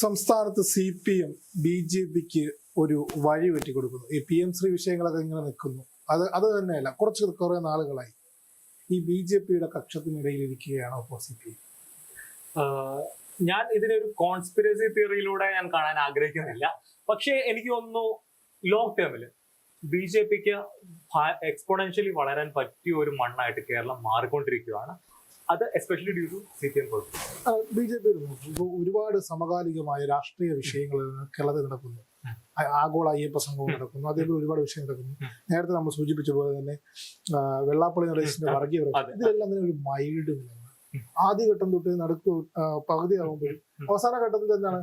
സംസ്ഥാനത്ത് C P M B J പിക്ക് ഒരു വഴി വെട്ടിക്കൊടുക്കുന്നു. ഈ പി എം ശ്രീ വിഷയങ്ങളൊക്കെ ഇങ്ങനെ നിൽക്കുന്നു. അത് അത് തന്നെയല്ല കുറച്ച് കുറെ നാളുകളായി. ഈ ബി ജെ പിയുടെ കക്ഷത്തിനിടയിൽ ഇരിക്കുകയാണ് ഇപ്പോൾ സി പി എം? ഞാൻ ഇതിനൊരു കോൺസ്പിറസി തിയറിയിലൂടെ ഞാൻ കാണാൻ ആഗ്രഹിക്കുന്നില്ല. പക്ഷേ എനിക്ക് തോന്നുന്നു ലോങ് ടേമിൽ ബി ജെ പിക്ക് എക്സ്പോണൻഷ്യലി വളരാൻ പറ്റിയ ഒരു മണ്ണായിട്ട് കേരളം മാറിക്കൊണ്ടിരിക്കുകയാണ്. അത് especially due to C P M B J P ഒരുപാട് സമകാലികമായ രാഷ്ട്രീയ വിഷയങ്ങൾ കേരളത്തിൽ നടക്കുന്നു. ആഗോള അയ്യപ്പ സംഘവും നടക്കുന്നു. അതേപോലെ ഒരുപാട് വിഷയം നടക്കുന്നു. നേരത്തെ നമ്മൾ സൂചിപ്പിച്ച പോലെ തന്നെ വെള്ളാപ്പള്ളി നടേശന്റെ വർഗീയ ഇതെല്ലാം ഇതിലെല്ലാം തന്നെ ഒരു മൈൽഡ്. ആദ്യഘട്ടം തൊട്ട് നടുക്ക് പകുതി പകുതിയാകുമ്പോഴും അവസാന ഘട്ടത്തിൽ എന്താണ്?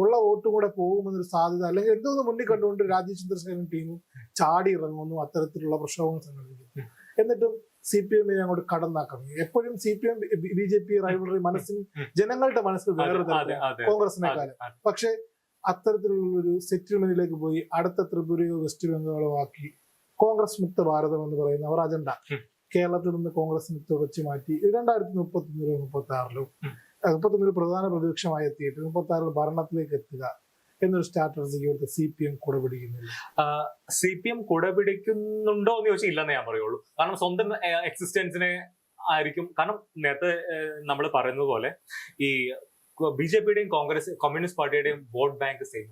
ഉള്ള വോട്ടും കൂടെ പോകുമെന്നൊരു സാധ്യത അല്ലെങ്കിൽ എന്തോന്ന് മുന്നിൽ കണ്ടുകൊണ്ട് രാജീവ് ചന്ദ്രശേഖരൻ ടീമും ചാടി ഇറങ്ങുന്നു അത്തരത്തിലുള്ള പ്രക്ഷോഭങ്ങൾ സംഘടിപ്പിക്കുന്നു. എന്നിട്ടും സി പി എമ്മിനെ അങ്ങോട്ട് കടന്നാക്കണം എപ്പോഴും C P M B J P rivalry മനസ്സിൽ ജനങ്ങളുടെ മനസ്സിൽ വേറെ കോൺഗ്രസിനെക്കാളും. പക്ഷെ അത്തരത്തിലുള്ള ഒരു സെറ്റിൽമെന്റിലേക്ക് പോയി അടുത്ത ത്രിപുരയോ വെസ്റ്റ് ബംഗാളോ ആക്കി കോൺഗ്രസ് മുക്ത ഭാരതം എന്ന് പറയുന്ന അവർ അജണ്ട. കേരളത്തിൽ നിന്ന് കോൺഗ്രസിനെ തുടച്ചു മാറ്റി രണ്ടായിരത്തി മുപ്പത്തി ഒന്നിലോ മുപ്പത്തി ആറിലോ. മുപ്പത്തി ഒന്നിൽ പ്രധാന പ്രതിപക്ഷമായി എത്തിയിട്ട് മുപ്പത്തി ആറിൽ ഭരണത്തിലേക്ക് എത്തുക. എന്നൊരു സ്ട്രാറ്റജിക്ക് ഇവിടുത്തെ സി പി എം കൂടെ പിടിക്കുന്നില്ല സി പി എം കുട പിടിക്കുന്നുണ്ടോ എന്ന് ചോദിച്ചാൽ ഇല്ലെന്നേ ഞാൻ പറയുള്ളൂ. കാരണം സ്വന്തം എക്സിസ്റ്റൻസിനെ ആയിരിക്കും. കാരണം നേരത്തെ നമ്മൾ പറയുന്നത് പോലെ ഈ ബി ജെ പിയുടെയും കോൺഗ്രസ് കമ്മ്യൂണിസ്റ്റ് പാർട്ടിയുടെയും vote bank same.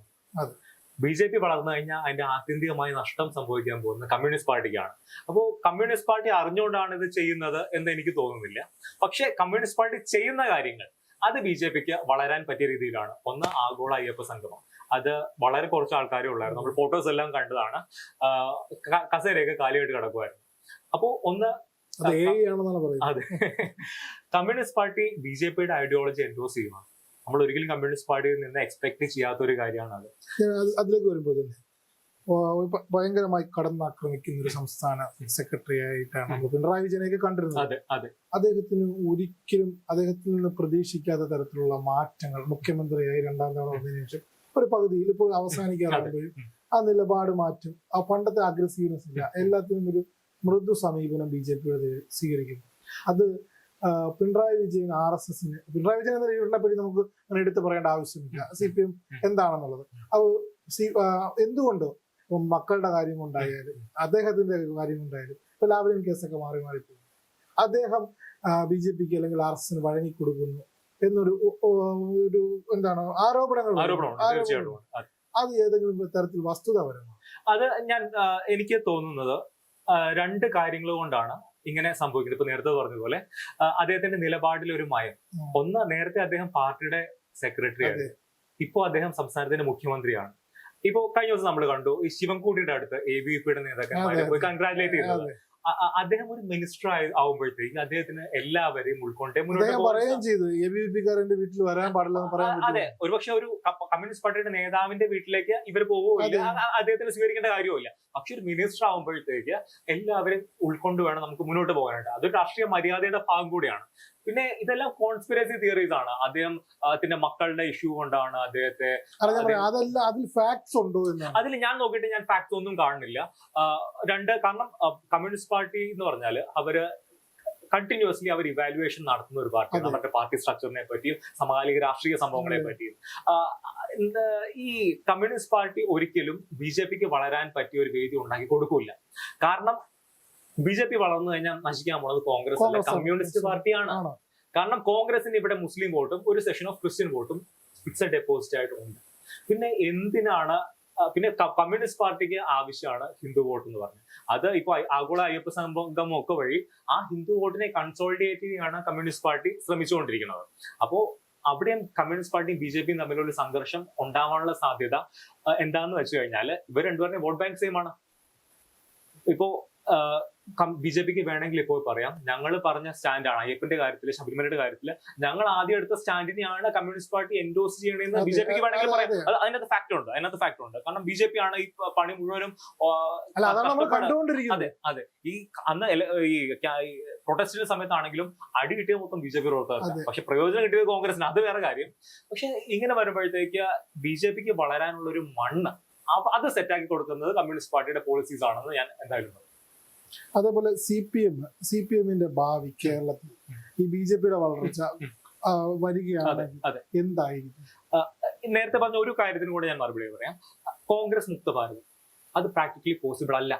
B J P വളർന്നു കഴിഞ്ഞാൽ അതിന്റെ ആത്യന്തികമായി നഷ്ടം സംഭവിക്കാൻ പോകുന്ന കമ്മ്യൂണിസ്റ്റ് പാർട്ടിക്കാണ്. അപ്പോൾ കമ്മ്യൂണിസ്റ്റ് പാർട്ടി അറിഞ്ഞുകൊണ്ടാണ് ഇത് ചെയ്യുന്നത് എന്ന് എനിക്ക് തോന്നുന്നില്ല. പക്ഷേ കമ്മ്യൂണിസ്റ്റ് പാർട്ടി ചെയ്യുന്ന കാര്യങ്ങൾ അത് ബി ജെ പിക്ക് വളരാൻ പറ്റിയ രീതിയിലാണ്. ഒന്ന് ആഗോള അയ്യപ്പ സംഗമം. അത് വളരെ കുറച്ച് ആൾക്കാരേ ഉള്ളായിരുന്നു. നമ്മൾ ഫോട്ടോസ് എല്ലാം കണ്ടതാണ്. കസേരയൊക്കെ കാലിയായിട്ട് കിടക്കുമായിരുന്നു അപ്പോ ഒന്ന് അത് കമ്മ്യൂണിസ്റ്റ് പാർട്ടി ബി ജെ പിയുടെ ഐഡിയോളജി എൻഡോസ് ചെയ്യുക നമ്മൾ ഒരിക്കലും കമ്മ്യൂണിസ്റ്റ് പാർട്ടിയിൽ നിന്ന് എക്സ്പെക്ട് ചെയ്യാത്ത ഒരു കാര്യമാണ് അത് അതിലേക്ക് വരുമ്പോൾ തന്നെ ഭയങ്കരമായി കടന്നാക്രമിക്കുന്ന ഒരു സംസ്ഥാന സെക്രട്ടറി ആയിട്ടാണ് നമ്മൾ പിണറായി വിജയനെയൊക്കെ കണ്ടിരുന്നത്. അദ്ദേഹത്തിന് ഒരിക്കലും അദ്ദേഹത്തിൽ നിന്ന് പ്രതീക്ഷിക്കാത്ത തരത്തിലുള്ള മാറ്റങ്ങൾ മുഖ്യമന്ത്രിയായി രണ്ടാം തവണ വന്നതിനു ശേഷം ഒരു പകുതിയിൽ ഇപ്പോൾ അവസാനിക്കാറാകുമ്പോഴും ഉം. ആ നിലപാട് മാറ്റും. ആ പണ്ടത്തെ അഗ്രസീവ്നെസ് ഇല്ല. എല്ലാത്തിനും ഒരു മൃദു സമീപനം ബി ജെ പിയുടെ സ്വീകരിക്കുന്നു അത് പിണറായി വിജയൻ ആർ എസ് എസിന് പിണറായി വിജയൻ എന്ന ലീഡറിനെ പറ്റി നമുക്ക് അങ്ങനെ എടുത്തു പറയേണ്ട ആവശ്യമില്ല. സി പി എം എന്താണെന്നുള്ളത്. അത് സി എന്തുകൊണ്ടോ ഇപ്പം മക്കളുടെ കാര്യം കൊണ്ടായാലും അദ്ദേഹത്തിന്റെ കാര്യം കൊണ്ടായാലും ഇപ്പൊ ലാവലിൻ കേസൊക്കെ മാറി മാറി പോകും അദ്ദേഹം ബി ജെ പിക്ക് അല്ലെങ്കിൽ ആർ എസ് എസിന് വഴങ്ങി കൊടുക്കുന്നു. എന്നൊരു ഒരു എന്താണ് ആരോപണങ്ങൾ അതെ. ഏതെങ്കിലും തരത്തിൽ വസ്തുതാപരമാണ് അത് ഞാൻ എനിക്ക് തോന്നുന്നത് രണ്ട് കാര്യങ്ങൾ കൊണ്ടാണ് ഇങ്ങനെ സംഭവിക്കുന്നത്. ഇപ്പൊ നേരത്തെ പറഞ്ഞതുപോലെ അദ്ദേഹത്തിന്റെ നിലപാടിൽ ഒരു മയം. ഒന്ന് നേരത്തെ അദ്ദേഹം പാർട്ടിയുടെ. ആയിരുന്നു. ഇപ്പോ അദ്ദേഹം സംസ്ഥാനത്തിന്റെ മുഖ്യമന്ത്രിയാണ്. ഇപ്പോ കഴിഞ്ഞ ദിവസം നമ്മൾ കണ്ടു ഈ ശിവൻകുട്ടിയുടെ അടുത്ത് എ ബി പിയുടെ നേതാക്കന്മാരെ പോയി കൺഗ്രാറ്റുലേറ്റ് ചെയ്തത്. അദ്ദേഹം ഒരു മിനിസ്റ്റർ ആവുമ്പോഴത്തേക്ക് അദ്ദേഹത്തിന് എല്ലാവരെയും ഉൾക്കൊണ്ടേ പറയുകയും ചെയ്തു എ ബി പി കാരന്റെ വീട്ടിൽ വരാൻ പാടില്ല അതെ. ഒരുപക്ഷെ ഒരു കമ്മ്യൂണിസ്റ്റ് പാർട്ടിയുടെ നേതാവിന്റെ വീട്ടിലേക്ക് ഇവർ പോവുകയില്ല. അദ്ദേഹത്തിന് സ്വീകരിക്കേണ്ട കാര്യമില്ല പക്ഷെ ഒരു മിനിസ്റ്റർ ആവുമ്പോഴത്തേക്ക് എല്ലാവരും ഉൾക്കൊണ്ട് വേണം നമുക്ക് മുന്നോട്ട് പോകാനായിട്ട്. അതൊരു രാഷ്ട്രീയ മര്യാദയുടെ ഭാഗം കൂടിയാണ്. പിന്നെ ഇതെല്ലാം കോൺസ്പിറസി തിയറീസ് ആണ്. അദ്ദേഹം അദ്ദേഹത്തിന്റെ മക്കളുടെ ഇഷ്യൂ കൊണ്ടാണ് അദ്ദേഹത്തെ അതിൽ ഫാക്ട്സ് ഉണ്ടോ അതിൽ ഞാൻ നോക്കിയിട്ട് ഞാൻ ഫാക്ട്സ് ഒന്നും കാണുന്നില്ല. രണ്ട് കാരണം കമ്മ്യൂണിസ്റ്റ് പാർട്ടി എന്ന് പറഞ്ഞാൽ അവർ കണ്ടിന്യൂസ്ലി അവർ ഇവാലുവേഷൻ നടത്തുന്ന ഒരു പാർട്ടിയാണ്. നമ്മുടെ അവരുടെ പാർട്ടി സ്ട്രക്ചറിനെ പറ്റിയും സമകാലിക രാഷ്ട്രീയ സംഭവങ്ങളെ പറ്റിയും. ഈ കമ്മ്യൂണിസ്റ്റ് പാർട്ടി ഒരിക്കലും ബി ജെ പിക്ക് വളരാൻ പറ്റിയ ഒരു വേദി ഉണ്ടാക്കി കൊടുക്കില്ല കാരണം ബി ജെ പി വളർന്നു കഴിഞ്ഞാൽ നശിക്കാൻ പോകുന്നത് കോൺഗ്രസ് അല്ല. കമ്മ്യൂണിസ്റ്റ് പാർട്ടിയാണ്. കാരണം കോൺഗ്രസിന് ഇവിടെ മുസ്ലിം വോട്ടും ഒരു സെഷൻ ഓഫ് ക്രിസ്ത്യൻ വോട്ടും ഫിക്സഡ് ഡെപ്പോസിറ്റ് ആയിട്ടുണ്ട് പിന്നെ എന്തിനാണ് പിന്നെ കമ്മ്യൂണിസ്റ്റ് പാർട്ടിക്ക് ആവശ്യമാണ് ഹിന്ദു വോട്ട് എന്ന് പറഞ്ഞത് അത് ഇപ്പൊ ആഗോള അയ്യപ്പ സംഗമം ഒക്കെ വഴി ആ ഹിന്ദു വോട്ടിനെ കൺസോളിഡേറ്റ് ചെയ്യാനാണ് കമ്മ്യൂണിസ്റ്റ് പാർട്ടി ശ്രമിച്ചുകൊണ്ടിരിക്കുന്നത്. അപ്പോ അവിടെയും കമ്മ്യൂണിസ്റ്റ് പാർട്ടിയും ബി ജെ പിയും തമ്മിലുള്ള സംഘർഷം ഉണ്ടാവാനുള്ള സാധ്യത എന്താന്ന് വെച്ച് കഴിഞ്ഞാൽ ഇവർ രണ്ടുപേരുടെ വോട്ട് ബാങ്ക് സെയിം ആണ്. ഇപ്പോ ബി ജെ പിക്ക് വേണമെങ്കിൽ ഇപ്പോൾ പറയാം. ഞങ്ങൾ പറഞ്ഞ സ്റ്റാൻഡാണ് അയ്യപ്പന്റെ കാര്യത്തിൽ ശബരിമലയുടെ കാര്യത്തിൽ ഞങ്ങൾ ആദ്യം എടുത്ത സ്റ്റാൻഡിനെയാണ് കമ്മ്യൂണിസ്റ്റ് പാർട്ടി എൻഡോസ് ചെയ്യണമെന്ന് ബി ജെ പിക്ക് വേണമെങ്കിൽ പറയാം. അതെ. അത് അതിനകത്ത് ഫാക്ടർ ഉണ്ട് അതിനകത്ത് ഫാക്ടർ ഉണ്ട്. കാരണം ബി ജെ പി ആണ് ഈ പണി മുഴുവനും അതെ അതെ. ഈ അന്ന് ഈ പ്രൊട്ടസ്റ്റിന്റെ സമയത്താണെങ്കിലും അടി കിട്ടിയത് മൊത്തം ബി ജെ പി പ്രവർത്തകർക്ക്. പക്ഷെ പ്രയോജനം കിട്ടിയത് കോൺഗ്രസിന് അത് വേറെ കാര്യം. പക്ഷെ ഇങ്ങനെ വരുമ്പോഴത്തേക്ക് ബി ജെ പിക്ക് വളരാനുള്ള ഒരു മണ്ണ് അത് സെറ്റാക്കി കൊടുക്കുന്നത് കമ്മ്യൂണിസ്റ്റ് പാർട്ടിയുടെ പോളിസീസ് ആണെന്ന് ഞാൻ എന്തായാലും. അതേപോലെ C P M C P എമ്മിന്റെ ഭാവി കേരളത്തിൽ ഈ ബി ജെ പിയുടെ വളർച്ച അതെ എന്തായിരിക്കും? നേരത്തെ പറഞ്ഞ ഒരു കാര്യത്തിനും കൂടെ ഞാൻ മറുപടി പറയാം. കോൺഗ്രസ് മുക്ത ഭാരതം. അത് പ്രാക്ടിക്കലി പോസിബിൾ അല്ല.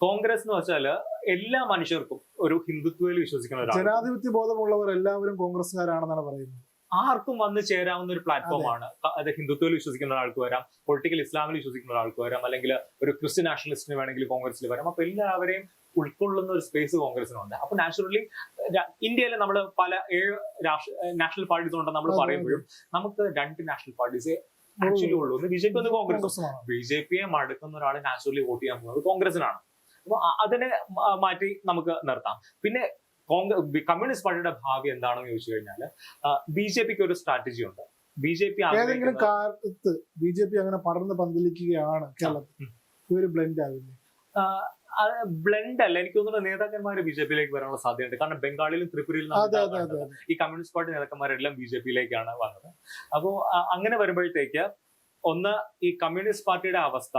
കോൺഗ്രസ് എന്ന് വെച്ചാൽ എല്ലാ മനുഷ്യർക്കും ഒരു ഹിന്ദുത്വയിൽ വിശ്വസിക്കുന്ന ജനാധിപത്യ ബോധമുള്ളവർ എല്ലാവരും കോൺഗ്രസ്സുകാരാണെന്നാണ് പറയുന്നത്. ആർക്കും വന്ന് ചേരാവുന്ന ഒരു പ്ലാറ്റ്ഫോമാണ് അത്. ഹിന്ദുത്വയിൽ വിശ്വസിക്കുന്ന ഒരാൾക്ക് വരാം പൊളിറ്റിക്കൽ ഇസ്ലാമിൽ വിശ്വസിക്കുന്ന ഒരാൾക്ക് വരാം അല്ലെങ്കിൽ ഒരു ക്രിസ്ത്യൻ നാഷണലിസ്റ്റിന് വേണമെങ്കിൽ കോൺഗ്രസിൽ വരാം. അപ്പൊ എല്ലാവരെയും ഉൾക്കൊള്ളുന്ന ഒരു സ്പേസ് കോൺഗ്രസിനുണ്ട്. അപ്പൊ നാച്ചുറലി ഇന്ത്യയിലെ നമ്മൾ പല ഏഴ് നാഷണൽ പാർട്ടീസ് ഉണ്ടെന്ന് നമ്മൾ. പറയുമ്പോഴും നമുക്ക് രണ്ട് നാഷണൽ പാർട്ടീസ് ആക്ച്വലി ഉള്ളൂ. ഒന്ന് ബി ജെ പി ഒന്ന് കോൺഗ്രസ്. ബി ജെ പിയെ മടുക്കുന്ന ഒരാൾ നാച്ചുറലി വോട്ട് ചെയ്യാൻ പോകുന്നത് കോൺഗ്രസിനാണ്. അപ്പൊ അതിനെ മാറ്റി നമുക്ക് നിർത്താം. പിന്നെ കോൺഗ്രസ് കമ്മ്യൂണിസ്റ്റ് പാർട്ടിയുടെ ഭാവി എന്താണെന്ന് ചോദിച്ചു കഴിഞ്ഞാൽ ബി ജെ പിക്ക് ഒരു സ്ട്രാറ്റജി ഉണ്ട്. ബി ജെ പി ഏതെങ്കിലും കാലത്ത് ബി ജെ പി അങ്ങനെ പടർന്ന് പന്തലിക്കുകയാണ് കേരളത്തിൽ. ഇവർ ബ്ലെൻഡ് ആവില്ലേ? ബ്ലെൻഡ് അല്ല. എനിക്ക് തോന്നുന്നു നേതാക്കന്മാർ ബി ജെ പിയിലേക്ക് വരാനുള്ള സാധ്യതയുണ്ട്. കാരണം ബംഗാളിലും ത്രിപുരയിലും ഈ കമ്മ്യൂണിസ്റ്റ് പാർട്ടി നേതാക്കന്മാരെല്ലാം ബി ജെ പിയിലേക്കാണ് വന്നത്. അപ്പോൾ അങ്ങനെ വരുമ്പോഴത്തേക്ക് ഒന്ന് ഈ കമ്മ്യൂണിസ്റ്റ് പാർട്ടിയുടെ അവസ്ഥ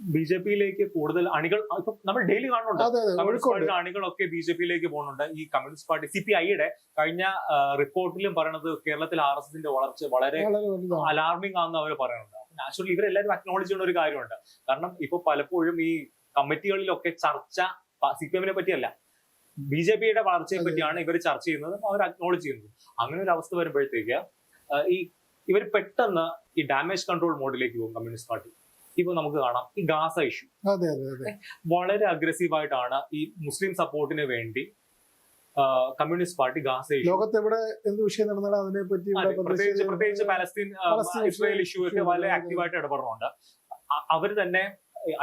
ബി ജെ പിയിലേക്ക് കൂടുതൽ അണികൾ ഇപ്പൊ നമ്മൾ ഡെയിലി കാണുന്നുണ്ട്. കമ്മ്യൂണിസ്റ്റ് പാർട്ടിയുടെ അണികളൊക്കെ ബി ജെ പിയിലേക്ക് പോകുന്നുണ്ട്. ഈ കമ്മ്യൂണിസ്റ്റ് പാർട്ടി സി പി ഐയുടെ കഴിഞ്ഞ റിപ്പോർട്ടിലും പറയുന്നത് കേരളത്തിൽ ആർ എസ് എസിന്റെ വളർച്ച വളരെ അലാർമിംഗ് ആണെന്ന് അവർ പറയുന്നുണ്ട്. നാച്ചുറലി ഇവരെല്ലാവരും അക്നോളജ് ചെയ്യുന്ന ഒരു കാര്യമുണ്ട്. കാരണം ഇപ്പൊ പലപ്പോഴും ഈ കമ്മിറ്റികളിലൊക്കെ ചർച്ച സി പി എമ്മിനെ പറ്റിയല്ല. ബി ജെ പിയുടെ വളർച്ചയെ പറ്റിയാണ് ഇവർ ചർച്ച ചെയ്യുന്നത് അവർ അക്നോളജ് ചെയ്യുന്നത്. അങ്ങനെ ഒരു അവസ്ഥ വരുമ്പോഴത്തേക്ക് ഈ ഇവർ പെട്ടെന്ന് ഈ ഡാമേജ് കൺട്രോൾ മോഡിലേക്ക് പോകും കമ്മ്യൂണിസ്റ്റ് പാർട്ടി ഇപ്പൊ നമുക്ക് കാണാം ഈ ഗാസ ഇഷ്യൂ വളരെ അഗ്രസീവ് ആയിട്ടാണ് ഈ മുസ്ലിം സപ്പോർട്ടിന് വേണ്ടി കമ്മ്യൂണിസ്റ്റ് പാർട്ടി ഗാസ ലോകത്ത് എവിടെ എന്ത് വിഷയം നടന്നാലും അതിനെ പറ്റി പ്രത്യേകിച്ച് പ്രത്യേകിച്ച് പാലസ്തീൻ ഇസ്രായേൽ ഇഷ്യൂ ഒക്കെ വളരെ. ആക്റ്റീവായിട്ട് ഇടപെടുന്നുണ്ട്. അവർ തന്നെ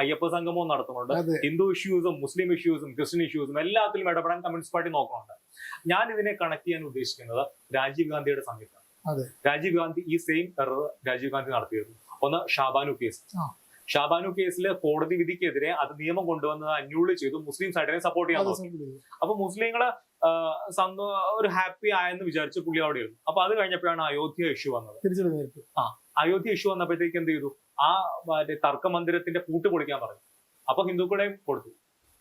അയ്യപ്പ സംഗമവും നടത്തുന്നുണ്ട്. ഹിന്ദു ഇഷ്യൂസും മുസ്ലിം ഇഷ്യൂസും ക്രിസ്ത്യൻ ഇഷ്യൂസും എല്ലാത്തിലും ഇടപെടാൻ കമ്മ്യൂണിസ്റ്റ് പാർട്ടി നോക്കുന്നുണ്ട്. ഞാൻ ഇതിനെ കണക്ട് ചെയ്യാൻ ഉദ്ദേശിക്കുന്നത് രാജീവ് ഗാന്ധിയുടെ സമയത്താണ്. രാജീവ് ഗാന്ധി ഈ സെയിം എറർ രാജീവ് ഗാന്ധി നടത്തിയിരുന്നു. ഒന്ന് ഷാബാനു കേസ്. ഷാബാനു കേസിൽ കോടതി വിധിക്കെതിരെ അത് നിയമം കൊണ്ടുവന്നത് അന്യൂൾ ചെയ്തു. മുസ്ലിം സൈഡിനെ സപ്പോർട്ട് ചെയ്യാൻ നോക്കി. അപ്പൊ മുസ്ലിങ്ങൾ സന്തോ- ഒരു ഹാപ്പി ആയെന്ന് വിചാരിച്ച് പുള്ളി അവിടെ ഇരുന്നു. അപ്പൊ അത് കഴിഞ്ഞപ്പോഴാണ് അയോധ്യ ഇഷ്യൂ വന്നത്. ആ അയോധ്യ ഇഷ്യൂ വന്നപ്പോഴത്തേക്ക് എന്ത് ചെയ്തു? ആ മറ്റേ തർക്ക മന്ദിരത്തിന്റെ പൂട്ട് പൊളിക്കാൻ പറഞ്ഞു. അപ്പൊ ഹിന്ദുക്കളെയും കൊടുത്തു.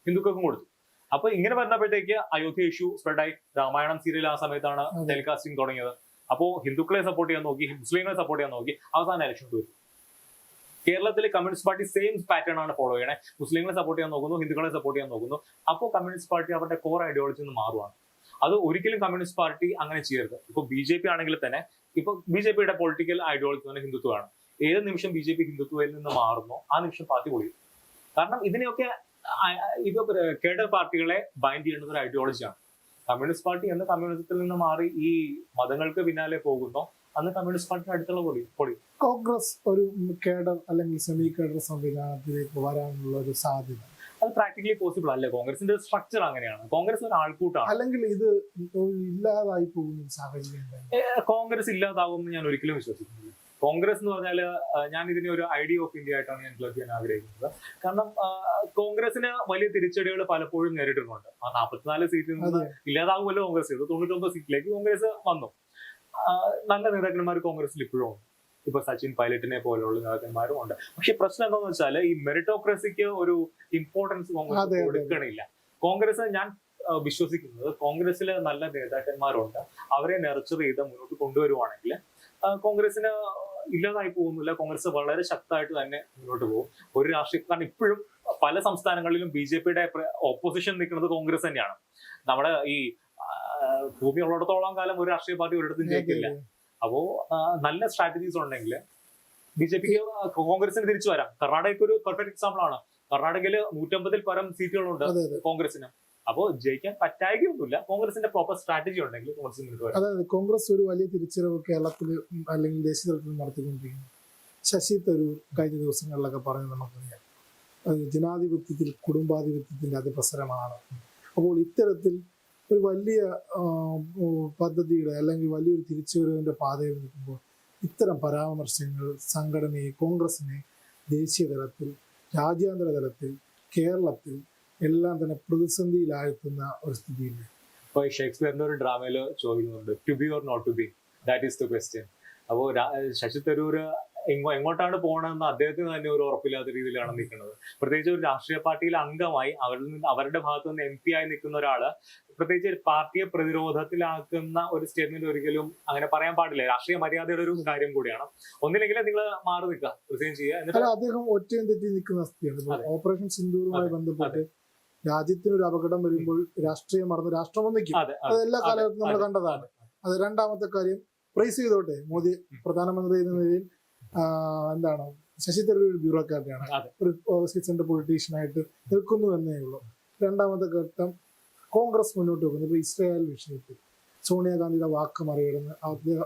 ഹിന്ദുക്കൾക്കും കൊടുത്തു. അപ്പൊ ഇങ്ങനെ വന്നപ്പോഴത്തേക്ക് അയോധ്യ ഇഷ്യൂ സ്പ്രെഡായി രാമായണം സീരിയൽ ആ സമയത്താണ് ടെലികാസ്റ്റിംഗ് തുടങ്ങിയത്. അപ്പോ ഹിന്ദുക്കളെ സപ്പോർട്ട് ചെയ്യാൻ നോക്കി മുസ്ലിങ്ങളെ സപ്പോർട്ട് ചെയ്യാൻ നോക്കി. അവസാന ഇലക്ഷൻ തോറ്റു കേരളത്തിലെ കമ്മ്യൂണിസ്റ്റ് പാർട്ടി സെയിം പാറ്റേൺ ആണ് ഫോളോ ചെയ്യണേ. മുസ്ലിങ്ങളെ സപ്പോർട്ട് ചെയ്യാൻ നോക്കുന്നു ഹിന്ദുക്കളെ സപ്പോർട്ട് ചെയ്യാൻ നോക്കുന്നു. അപ്പോൾ കമ്മ്യൂണിസ്റ്റ് പാർട്ടി അവരുടെ കോർ ഐഡിയോളജി നിന്ന് മാറുവാണ്. അത് ഒരിക്കലും കമ്മ്യൂണിസ്റ്റ് പാർട്ടി അങ്ങനെ ചെയ്യരുത്. ഇപ്പൊ ബി ജെ പി ആണെങ്കിൽ തന്നെ ഇപ്പൊ ബി ജെ പിയുടെ പൊളിറ്റിക്കൽ ഐഡിയോളജി തന്നെ ഹിന്ദുത്വമാണ്. ഏത് നിമിഷം ബി ജെ പി ഹിന്ദുത്വയിൽ നിന്ന് മാറുന്നോ ആ നിമിഷം പാർട്ടി പൊളിയും. കാരണം ഇതിനെയൊക്കെ ഇത് കേഡർ പാർട്ടികളെ ബൈൻഡ് ചെയ്യേണ്ട ഒരു ഐഡിയോളജിയാണ് കമ്മ്യൂണിസ്റ്റ് പാർട്ടി എന്ന് കമ്മ്യൂണിസത്തിൽ നിന്ന് മാറി ഈ മതങ്ങൾക്ക് പിന്നാലെ പോകുന്നോ അന്ന് കമ്മ്യൂണിസ്റ്റ് പാർട്ടി അടുത്തുള്ള പൊളി പൊളി. കോൺഗ്രസ് ഒരു കേഡർ അല്ലെങ്കിൽ സെമി കേഡർ സംവിധാനത്തിലേക്ക് വരാനുള്ള ഒരു സാധ്യത. അത് പ്രാക്ടിക്കലി പോസിബിൾ അല്ല? കോൺഗ്രസിന്റെ സ്ട്രക്ചർ അങ്ങനെയാണ്. കോൺഗ്രസ് ഒരു ആൾക്കൂട്ടാണ്. അല്ലെങ്കിൽ ഇത് ഇല്ലാതായി പോകുന്ന സാഹചര്യം കോൺഗ്രസ് ഇല്ലാതാവുമെന്ന് ഞാൻ ഒരിക്കലും വിശ്വസിക്കുന്നില്ല. കോൺഗ്രസ് എന്ന് പറഞ്ഞാൽ ഞാൻ ഇതിനെ ഒരു ഐഡിയ ഓഫ് ഇന്ത്യ ആയിട്ടാണ് ഞാൻ ക്ലബ് ചെയ്യാൻ ആഗ്രഹിക്കുന്നത്. കാരണം കോൺഗ്രസിന് വലിയ തിരിച്ചടികൾ പലപ്പോഴും നേരിട്ടിട്ടുണ്ട്. ആ നാൽപ്പത്തിനാല് സീറ്റിൽ നിന്ന് ഇല്ലാതാകുമല്ലോ കോൺഗ്രസ്. ചെയ്തു തൊണ്ണൂറ്റൊമ്പത് സീറ്റിലേക്ക് കോൺഗ്രസ് വന്നു. നല്ല നേതാക്കന്മാർ കോൺഗ്രസിൽ ഇപ്പോഴും ഉണ്ട്. ഇപ്പൊ സച്ചിൻ പൈലറ്റിനെ പോലെയുള്ള നേതാക്കന്മാരും ഉണ്ട്. പക്ഷെ പ്രശ്നം എന്താണെന്ന് വെച്ചാൽ ഈ മെറിറ്റോക്രസിക്ക് ഒരു ഇമ്പോർട്ടൻസ് കോൺഗ്രസ്. കൊടുക്കണില്ല. കോൺഗ്രസ് ഞാൻ വിശ്വസിക്കുന്നത് കോൺഗ്രസിലെ നല്ല നേതാക്കന്മാരുണ്ട്. അവരെ നെർച്ചർ ചെയ്ത് മുന്നോട്ട് കൊണ്ടുവരുവാണെങ്കിൽ കോൺഗ്രസിന് ഇല്ലാതായി പോകുന്നില്ല. കോൺഗ്രസ് വളരെ ശക്തമായിട്ട് തന്നെ മുന്നോട്ട് പോകും. ഒരു രാഷ്ട്രീയ കാരണം ഇപ്പോഴും പല സംസ്ഥാനങ്ങളിലും ബി ജെ പിയുടെ ഓപ്പോസിഷൻ നിൽക്കുന്നത് കോൺഗ്രസ് തന്നെയാണ്. നമ്മുടെ ഈ ഭൂമി ഉള്ളിടത്തോളം കാലം ഒരു രാഷ്ട്രീയ പാർട്ടി ഒരിടത്തും ജയിക്കില്ല. അപ്പോ നല്ല സ്ട്രാറ്റജീസ് ഉണ്ടെങ്കിൽ ബി ജെ പിക്ക് കോൺഗ്രസിന് തിരിച്ചു വരാം. കർണാടകയ്ക്ക് ഒരു പെർഫെക്റ്റ് എക്സാമ്പിൾ ആണ്. കർണാടകയിൽ നൂറ്റമ്പതിൽ പരം സീറ്റുകളുണ്ട് കോൺഗ്രസിന് അപ്പോ ജയിക്കാൻ പറ്റായികയൊന്നുമില്ല കോൺഗ്രസിന്റെ പ്രോപ്പർ സ്ട്രാറ്റജി ഉണ്ടെങ്കിൽ കോൺഗ്രസ് മുന്നോട്ട് വരാം. അതായത് കോൺഗ്രസ് ഒരു വലിയ തിരിച്ചറിവ് കേരളത്തിൽ അല്ലെങ്കിൽ ദേശീയ തലത്തിൽ നടത്തിക്കൊണ്ടിരിക്കുന്നു. ശശി തരൂർ കഴിഞ്ഞ ദിവസങ്ങളിലൊക്കെ പറഞ്ഞ് നമുക്കറിയാം. ജനാധിപത്യത്തിൽ കുടുംബാധിപത്യത്തിന്റെ അതിപ്രസരമാണ്. അപ്പോൾ ഇത്തരത്തിൽ ഒരു വലിയ പദ്ധതിയുടെ അല്ലെങ്കിൽ വലിയൊരു തിരിച്ചുവരവിന്റെ പാതയിൽ നിൽക്കുമ്പോൾ ഇത്തരം പരാമർശങ്ങൾ സംഘടനയെ കോൺഗ്രസിനെ ദേശീയ തലത്തിൽ രാജ്യാന്തര തലത്തിൽ കേരളത്തിൽ എല്ലാം തന്നെ പ്രതിസന്ധിയിലായെത്തുന്ന ഒരു സ്ഥിതിയില്ല? ഇപ്പോൾ ഷേക്സ്പിയറിന്റെ ഒരു ഡ്രാമയിൽ ചോദിക്കുന്നുണ്ട് to be or not to be that is the question അപ്പോൾ ശശി തരൂർ എങ്ങോട്ടാണ് പോകണമെന്ന് അദ്ദേഹത്തിന് തന്നെ ഒരു ഉറപ്പില്ലാത്ത രീതിയിലാണ് നിൽക്കുന്നത്. പ്രത്യേകിച്ച് ഒരു രാഷ്ട്രീയ പാർട്ടിയിലെ അംഗമായി അവരിൽ നിന്ന് അവരുടെ ഭാഗത്തു നിന്ന് എം പി ആയി നിൽക്കുന്ന ഒരാൾ പ്രത്യേകിച്ച് ഒരു പാർട്ടിയെ പ്രതിരോധത്തിലാക്കുന്ന ഒരു സ്റ്റേറ്റ്മെന്റ് ഒരിക്കലും അങ്ങനെ പറയാൻ പാടില്ല. രാഷ്ട്രീയ മര്യാദയുടെ ഒരു കാര്യം കൂടിയാണ്. ഒന്നില്ലെങ്കിൽ നിങ്ങൾ മാറി നിൽക്കുക. റിസൈൻ ചെയ്യുക. എന്നിട്ട് അല്ല അദ്ദേഹം ഒറ്റയും തെറ്റി നിൽക്കുന്ന സ്ഥിതിയാണ് ഓപ്പറേഷൻ ബന്ധപ്പെട്ട് രാജ്യത്തിന് ഒരു അപകടം വരുമ്പോൾ രാഷ്ട്രീയം മറന്ന് രാഷ്ട്രം ഒന്നിക്കും. അതെ എല്ലാ നമ്മൾ കണ്ടതാണ്. അത് രണ്ടാമത്തെ കാര്യം പ്രൈസ് ചെയ്തോട്ടെ മോദി പ്രധാനമന്ത്രി എന്ന നിലയിൽ എന്താണ് ശശി തരൂർ ഒരു ബ്യൂറോക്രാറ്റാണ്. ഒരു സീസണിന്റെ പൊളിറ്റീഷ്യനായിട്ട് നിൽക്കുന്നു എന്നേ ഉള്ളൂ. രണ്ടാമത്തെ ഘട്ടം കോൺഗ്രസ് മുന്നോട്ട് വെക്കുന്നു ഇപ്പൊ ഇസ്രായേൽ വിഷയത്തിൽ സോണിയാഗാന്ധിയുടെ വാക്ക് മറികടന്ന്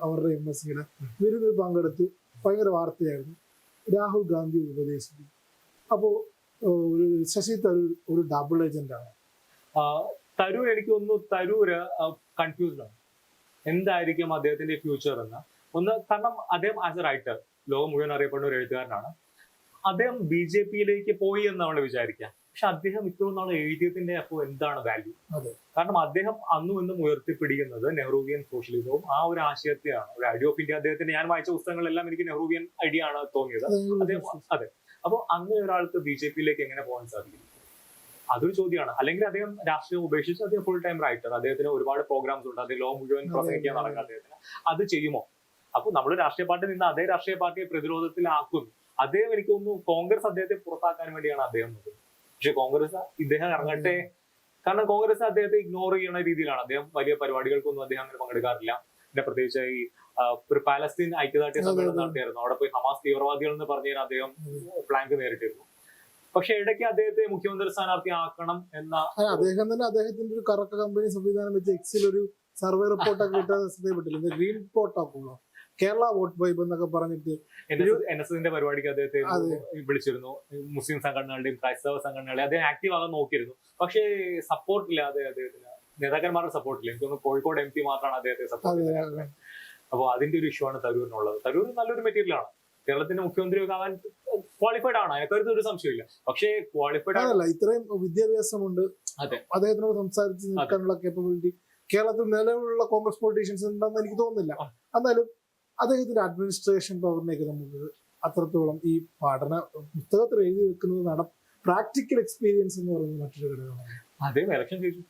അവരുടെ എം എസ് സിയുടെ വിരുന്നിൽ പങ്കെടുത്തു. ഭയങ്കര വാർത്തയായിരുന്നു. രാഹുൽ ഗാന്ധി ഉപദേശിച്ചു. അപ്പോ ഒരു ശശി തരൂർ ഒരു ഡബിൾ ഏജന്റ് ആണ്. ആ, തരൂർ എനിക്ക് തോന്നുന്നു തരൂര് കൺഫ്യൂസ്ഡ് ആണ്. എന്തായിരിക്കും അദ്ദേഹത്തിന്റെ ഫ്യൂച്ചർ എന്ന്. ഒന്ന് കാരണം അദ്ദേഹം ആസ് എ റൈറ്റർ ലോകം മുഴുവൻ അറിയപ്പെടുന്ന ഒരു എഴുത്തുകാരനാണ്. അദ്ദേഹം ബി ജെ പിയിലേക്ക് പോയി എന്ന് നമ്മൾ വിചാരിക്കാം പക്ഷെ അദ്ദേഹം ഇത്രയും നാൾ എഴുതിയതിന്റെ അപ്പോൾ എന്താണ് വാല്യൂ കാരണം അദ്ദേഹം അന്നും ഇന്നും ഉയർത്തിപ്പിടിക്കുന്നത് നെഹ്റുവിയൻ സോഷ്യലിസവും ആ ഒരു ആശയത്തെയാണ്. ഒരു ഐഡിയ ഓഫ് ഇന്ത്യ അദ്ദേഹത്തിന്റെ ഞാൻ വായിച്ച പുസ്തകങ്ങളെല്ലാം എനിക്ക് നെഹ്റുവിയൻ ഐഡിയ ആണ് തോന്നിയത്. അദ്ദേഹം അതെ. അപ്പോൾ അങ്ങനെ ഒരാൾക്ക് ബി ജെ പിയിലേക്ക് എങ്ങനെ പോകാൻ സാധിക്കും? അതൊരു ചോദ്യമാണ്. അല്ലെങ്കിൽ അദ്ദേഹം രാഷ്ട്രീയം ഉപേക്ഷിച്ച് അദ്ദേഹം ഫുൾ ടൈം റൈറ്റർ അദ്ദേഹത്തിന് ഒരുപാട് പ്രോഗ്രാംസ് ഉണ്ട്. അദ്ദേഹം ലോകം മുഴുവൻ പ്രസംഗിക്കാൻ. നടക്കുക അദ്ദേഹത്തിന്. അത് ചെയ്യുമോ? അപ്പൊ നമ്മൾ രാഷ്ട്രീയ പാർട്ടി നിന്ന് അതേ രാഷ്ട്രീയ പാർട്ടിയെ പ്രതിരോധത്തിലാക്കും. അദ്ദേഹം എനിക്ക് തോന്നുന്നു കോൺഗ്രസ് അദ്ദേഹത്തെ പുറത്താക്കാൻ വേണ്ടിയാണ് അദ്ദേഹം നോക്കുന്നത് പക്ഷെ കോൺഗ്രസ് ഇദ്ദേഹം ഇറങ്ങട്ടെ. കാരണം കോൺഗ്രസ് അദ്ദേഹത്തെ ഇഗ്നോർ ചെയ്യുന്ന രീതിയിലാണ്. അദ്ദേഹം വലിയ പരിപാടികൾക്കൊന്നും അദ്ദേഹം അങ്ങനെ പങ്കെടുക്കാറില്ല. പിന്നെ പ്രത്യേകിച്ച് ഈ ഒരു പാലസ്തീൻ ഐക്യദാർഢ്യ സമ്മേളനം നടത്തിയായിരുന്നു. അവിടെ പോയി ഹമാസ് തീവ്രവാദികൾ എന്ന് പറഞ്ഞു അദ്ദേഹം ഫ്ലാങ്ക് നേരിട്ടിരുന്നു. പക്ഷെ ഇടയ്ക്ക് അദ്ദേഹത്തെ മുഖ്യമന്ത്രി സ്ഥാനാർത്ഥി ആക്കണം എന്ന അദ്ദേഹം തന്നെ അദ്ദേഹത്തിന്റെ ഒരു കറക്ക കമ്പനി സംവിധാനം വെച്ച് എക്സിൽ ഒരു സർവേ റിപ്പോർട്ടൊക്കെ ഇട്ടത് ശ്രദ്ധയപ്പെട്ടില്ല ഗ്രീൻ റിപ്പോർട്ട് ആക്കുള്ളൂ കേരള വോട്ട് വൈബ് എന്നൊക്കെ പറഞ്ഞിട്ട് എൻ എസ് എസിന്റെ പരിപാടിക്ക് അദ്ദേഹത്തെ വിളിച്ചിരുന്നു. മുസ്ലിം സംഘടനകളുടെയും ക്രൈസ്തവ സംഘടനകളുടെയും അദ്ദേഹം ആക്റ്റീവ് ആകാൻ നോക്കിയിരുന്നു. പക്ഷേ സപ്പോർട്ട് ഇല്ലാതെ അദ്ദേഹത്തിന് നേതാക്കന്മാരുടെ സപ്പോർട്ട് ഇല്ല. എനിക്ക് തോന്നുന്നു കോഴിക്കോട് എം പി മാത്രമാണ് അദ്ദേഹത്തെ സപ്പോർട്ട് ചെയ്തത്. അപ്പോൾ അതിന്റെ ഒരു ഇഷ്യൂ ആണ് തരൂരിനുള്ളത്. തരൂർ നല്ലൊരു മെറ്റീരിയൽ ആണ്. കേരളത്തിന്റെ മുഖ്യമന്ത്രി ആവാൻ ക്വാളിഫൈഡ് ആണ്. അതിനകത്ത് ഒരു സംശയമില്ല പക്ഷേ ക്വാളിഫൈഡ് ആണല്ല ഇത്രയും വിദ്യാഭ്യാസമുണ്ട്. അതെ. അദ്ദേഹത്തിനോട് സംസാരിച്ച് നിൽക്കാനുള്ള കേപ്പബിലിറ്റി കേരളത്തിൽ നിലവിലുള്ള കോൺഗ്രസ് പൊളിറ്റീഷ്യൻസ് ഉണ്ടെന്ന് എനിക്ക് തോന്നുന്നില്ല. എന്നാലും അദ്ദേഹത്തിന്റെ അഡ്മിനിസ്ട്രേഷൻ പവറിനെയൊക്കെ നമുക്ക് അത്രത്തോളം ഈ പഠന പുസ്തകത്തിൽ എഴുതി വെക്കുന്നത് നട പ്രാക്ടിക്കൽ എക്സ്പീരിയൻസ് എന്ന് പറയുന്നത് മറ്റൊരു ഘടകമാണ്. അദ്ദേഹം ഇലക്ഷൻ ജയിച്ചു.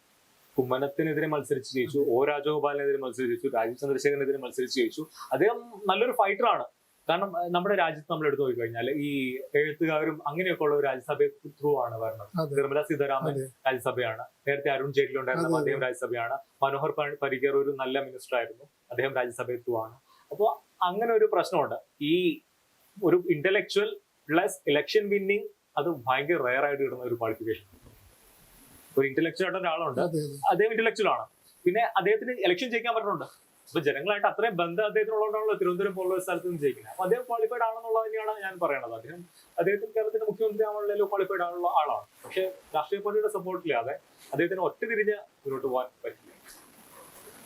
കുമ്മനത്തിനെതിരെ മത്സരിച്ച് ജയിച്ചു. ഒ. രാജഗോപാലിനെതിരെ മത്സരിച്ച് ജയിച്ചു. രാജീവ് ചന്ദ്രശേഖരനെതിരെ മത്സരിച്ച് ജയിച്ചു. അദ്ദേഹം നല്ലൊരു ഫൈറ്റർ ആണ്. കാരണം നമ്മുടെ രാജ്യത്ത് നമ്മൾ എടുത്തു നോക്കി കഴിഞ്ഞാൽ ഈ എഴുത്തുകാരും അങ്ങനെയൊക്കെ ഉള്ള ഒരു രാജ്യസഭ ത്രൂ ആണ് വരണം നിർമ്മല സീതാരാമൻ രാജ്യസഭയാണ്. നേരത്തെ അരുൺ ജെയ്റ്റ്ലി ഉണ്ടായിരുന്നു അദ്ദേഹം രാജ്യസഭയാണ്. മനോഹർ പരിക്കർ ഒരു നല്ല മിനിസ്റ്റർ ആയിരുന്നു. അദ്ദേഹം രാജ്യസഭയെ ത്രൂ ആണ്. അപ്പോൾ അങ്ങനെ ഒരു പ്രശ്നമുണ്ട്. ഈ ഒരു ഇന്റലക്ച്വൽ പ്ലസ് ഇലക്ഷൻ വിന്നിങ് അത് ഭയങ്കര റയർ ആയിട്ട് കിട്ടുന്ന ഒരു ക്വാളിഫിക്കേഷൻ ഒരു ഇന്റലക്ച്വൽ ആയിട്ട് ഒരാളുണ്ട്. അദ്ദേഹം ഇന്റലക്ച്വൽ ആണ്. പിന്നെ അദ്ദേഹത്തിന് ഇലക്ഷൻ ജയിക്കാൻ പറ്റുന്നുണ്ട്. അപ്പൊ ജനങ്ങളായിട്ട് അത്രയും ബന്ധം അദ്ദേഹത്തിനുള്ളതുകൊണ്ടാണല്ലോ തിരുവനന്തപുരം പോലുള്ള സ്ഥലത്ത് നിന്ന് ജയിക്കുന്നത്. അപ്പൊ അദ്ദേഹം ക്വാളിഫൈഡ് ആണെന്നുള്ളത് തന്നെയാണ് ഞാൻ പറയുന്നത് അദ്ദേഹം അദ്ദേഹത്തിന് കേരളത്തിന്റെ മുഖ്യമന്ത്രി ആവാനുള്ള ക്വാളിഫൈഡ് ആണുള്ള ആളാണ്. പക്ഷെ രാഷ്ട്രീയ പാർട്ടിയുടെ സപ്പോർട്ടില്ലാതെ അദ്ദേഹത്തിന് ഒറ്റ തിരിഞ്ഞ് മുന്നോട്ട് പോകാൻ പറ്റില്ല.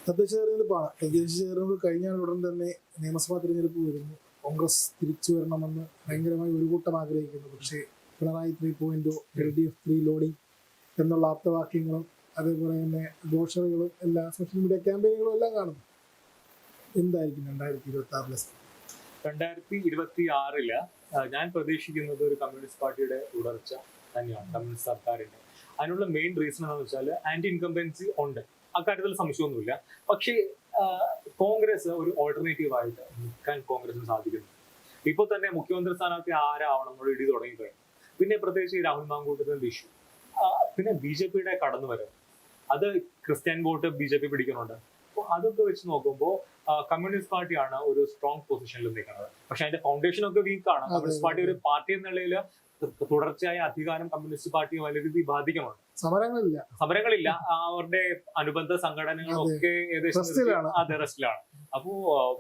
തദ്ദേശ തെരഞ്ഞെടുപ്പാണ് തദ്ദേശ തെരഞ്ഞെടുപ്പ് കഴിഞ്ഞാൽ ഉടൻ തന്നെ നിയമസഭാ തെരഞ്ഞെടുപ്പ് വരുന്നു കോൺഗ്രസ് തിരിച്ചു വരണമെന്ന് ഭയങ്കരമായി ഒരു കൂട്ടം ആഗ്രഹിക്കുന്നു. പക്ഷേ Pinarayi three point L D F three loading എന്നുള്ള ആപ്തവാക്യങ്ങളും അതേപോലെ തന്നെ ഘോഷണകളും എല്ലാ സോഷ്യൽ മീഡിയ ക്യാമ്പയിനുകളും എല്ലാം കാണുന്നു. എന്തായിരിക്കും രണ്ടായിരത്തി ഇരുപത്തി ആറിലെ രണ്ടായിരത്തി ഇരുപത്തി ആറിൽ ഞാൻ പ്രതീക്ഷിക്കുന്നത് ഒരു കമ്മ്യൂണിസ്റ്റ് പാർട്ടിയുടെ തുടർച്ച തന്നെയാണ് കമ്മ്യൂണിസ്റ്റ് സർക്കാരിന്റെ അതിനുള്ള മെയിൻ റീസൺ എന്താണെന്ന് വെച്ചാൽ ആന്റി ഇൻകംബൻസി ഉണ്ട്. അക്കാര്യത്തിൽ സംശയമൊന്നുമില്ല. പക്ഷേ കോൺഗ്രസ് ഒരു ഓൾട്ടർനേറ്റീവ് ആയിട്ട് നിൽക്കാൻ കോൺഗ്രസിന് സാധിക്കുന്നു. ഇപ്പൊ തന്നെ മുഖ്യമന്ത്രി സ്ഥാനാർത്ഥി ആരാവണം എന്നുള്ള ഇടി തുടങ്ങി കഴിഞ്ഞു പിന്നെ പ്രത്യേകിച്ച് രാഹുൽ മാങ്കൂട്ടത്തിന്റെ ഇഷ്യൂ പിന്നെ ബി ജെ പിയുടെ കടന്നുവരവ് അത് Christian vote B J P പിടിക്കുന്നുണ്ട്. അപ്പോൾ അതൊക്കെ വെച്ച് നോക്കുമ്പോൾ കമ്മ്യൂണിസ്റ്റ് പാർട്ടിയാണ് ഒരു സ്ട്രോങ് പൊസിഷനിൽ നിൽക്കുന്നത്. പക്ഷെ അതിന്റെ ഫൗണ്ടേഷൻ ഒക്കെ വീക്കാണ് കമ്മ്യൂണിസ്റ്റ് പാർട്ടി ഒരു പാർട്ടി എന്ന നിലയിൽ തുടർച്ചയായ അധികാരം കമ്മ്യൂണിസ്റ്റ് പാർട്ടിയെ വലിയ രീതിയിൽ ബാധിക്കുന്നുണ്ട്. സമരങ്ങളില്ല. സമരങ്ങളില്ല. അവരുടെ അനുബന്ധ സംഘടനകളൊക്കെ ഏകദേശം അതെ റെസ്റ്റിലാണ്. അപ്പോ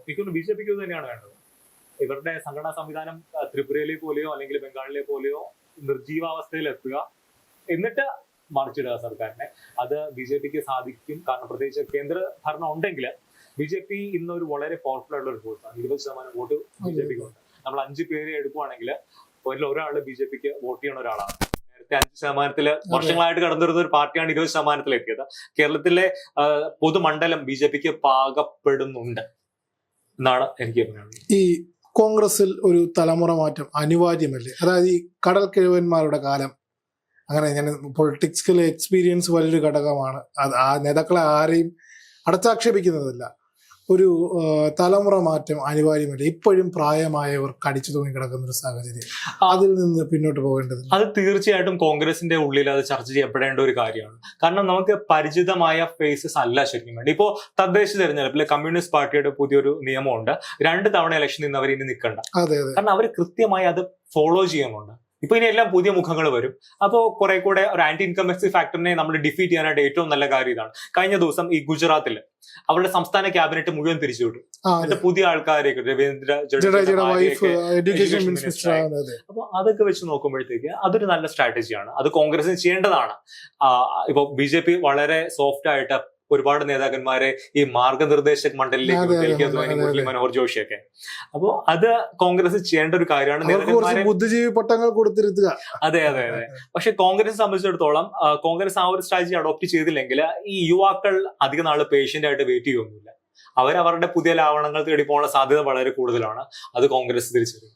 എനിക്കൊന്ന് ബി ജെ പിക്ക് തന്നെയാണ് വേണ്ടത്. ഇവരുടെ സംഘടനാ സംവിധാനം ത്രിപുരയിലെ പോലെയോ അല്ലെങ്കിൽ ബംഗാളിലെ പോലെയോ നിർജീവാവസ്ഥയിൽ എത്തുക. എന്നിട്ട് മറിച്ചിടുക സർക്കാരിനെ. അത് ബി ജെ പിക്ക് സാധിക്കും. കാരണം പ്രത്യേകിച്ച് കേന്ദ്ര ഭരണം ഉണ്ടെങ്കിൽ ബി ജെ പി ഇന്നൊരു വളരെ പവർഫുൾ ആയിട്ടുള്ള ഒരു ഫോഴ്സാണ് ഇരുപത് ശതമാനം വോട്ട് ബി ജെ പിക്ക് ഉണ്ട്. നമ്മൾ അഞ്ച് പേരെ എടുക്കുവാണെങ്കിൽ അതിൽ ഒരാൾ ബി ജെ പിക്ക് വോട്ട് ചെയ്യുന്ന ഒരാളാണ്. നേരത്തെ അഞ്ച് ശതമാനത്തിൽ വർഷങ്ങളായിട്ട് കടന്നിരുന്ന ഒരു പാർട്ടിയാണ് ഇരുപത് ശതമാനത്തിൽ എത്തിയത്. കേരളത്തിലെ പൊതുമണ്ഡലം ബി ജെ പിക്ക് പാകപ്പെടുന്നുണ്ട് എന്നാണ് എനിക്ക് ഈ കോൺഗ്രസിൽ ഒരു തലമുറ മാറ്റം അനിവാര്യമല്ലേ? അതായത് ഈ കടൽ കിഴവന്മാരുടെ കാലം. അങ്ങനെ ഞാൻ പൊളിറ്റിക്സിലെ എക്സ്പീരിയൻസ് വലിയൊരു ഘടകമാണ്. അത് ആ നേതാക്കളെ ആരെയും അടച്ചാക്ഷേപിക്കുന്നതല്ല. ഒരു തലമുറ മാറ്റം അനിവാര്യമല്ല. ഇപ്പോഴും പ്രായമായവർ കടിച്ചു തൂങ്ങി കിടക്കുന്ന ഒരു സാഹചര്യം. അതിൽ നിന്ന് പിന്നോട്ട് പോകേണ്ടത് അത് തീർച്ചയായിട്ടും കോൺഗ്രസിന്റെ ഉള്ളിൽ അത് ചർച്ച ചെയ്യപ്പെടേണ്ട ഒരു കാര്യമാണ്. കാരണം നമുക്ക് പരിചിതമായ ഫേസസ് അല്ല ശരിക്കും വേണ്ടി ഇപ്പോ തദ്ദേശ തെരഞ്ഞെടുപ്പിൽ കമ്മ്യൂണിസ്റ്റ് പാർട്ടിയുടെ പുതിയൊരു നിയമമുണ്ട്. രണ്ട് തവണ ഇലക്ഷൻ നിന്ന് അവർ ഇനി നിൽക്കണ്ട അതെ അതെ. കാരണം അവർ കൃത്യമായി അത് ഫോളോ ചെയ്യുന്നുണ്ട് ഇപ്പൊ ഇനി എല്ലാം പുതിയ മുഖങ്ങൾ വരും. അപ്പോൾ കുറെ കൂടെ ഒരു ആന്റി ഇൻകംബൻസി ഫാക്ടറിനെ നമ്മൾ ഡിഫീറ്റ് ചെയ്യാനായിട്ട് ഏറ്റവും നല്ല കാര്യം ഇതാണ്. കഴിഞ്ഞ ദിവസം ഈ ഗുജറാത്തിൽ അവരുടെ സംസ്ഥാന ക്യാബിനറ്റ് മുഴുവൻ പിരിച്ചുവിട്ടു എന്നിട്ട് പുതിയ ആൾക്കാരെ രവീന്ദ്ര എഡ്യൂക്കേഷൻ മിനിസ്റ്റർ അപ്പൊ അതൊക്കെ വെച്ച് നോക്കുമ്പോഴത്തേക്ക് അതൊരു നല്ല സ്ട്രാറ്റജിയാണ് അത് കോൺഗ്രസിന് ചെയ്യേണ്ടതാണ്. ഇപ്പൊ ബി ജെ പി വളരെ സോഫ്റ്റ് ആയിട്ട് ഒരുപാട് നേതാക്കന്മാരെ ഈ മാർഗനിർദ്ദേശ മണ്ഡലിലേക്ക് എൽ കെ മനോഹർ ജോഷിയൊക്കെ. അപ്പോ അത് കോൺഗ്രസ് ചെയ്യേണ്ട ഒരു കാര്യമാണ്. ബുദ്ധിജീവി പട്ടങ്ങൾ കൊടുത്തിരുത്തുക. അതെ അതെ അതെ. പക്ഷെ കോൺഗ്രസ് സംബന്ധിച്ചിടത്തോളം കോൺഗ്രസ് ആ ഒരു സ്ട്രാറ്റജി അഡോപ്റ്റ് ചെയ്തില്ലെങ്കിൽ ഈ യുവാക്കൾ അധിക നാൾ പേഷ്യന്റ് ആയിട്ട് വെയിറ്റ് ചെയ്യൊന്നുമില്ല അവരവരുടെ പുതിയ ലാവണങ്ങൾ തേടി പോകാനുള്ള സാധ്യത വളരെ കൂടുതലാണ്. അത് കോൺഗ്രസ് തിരിച്ചറിയും.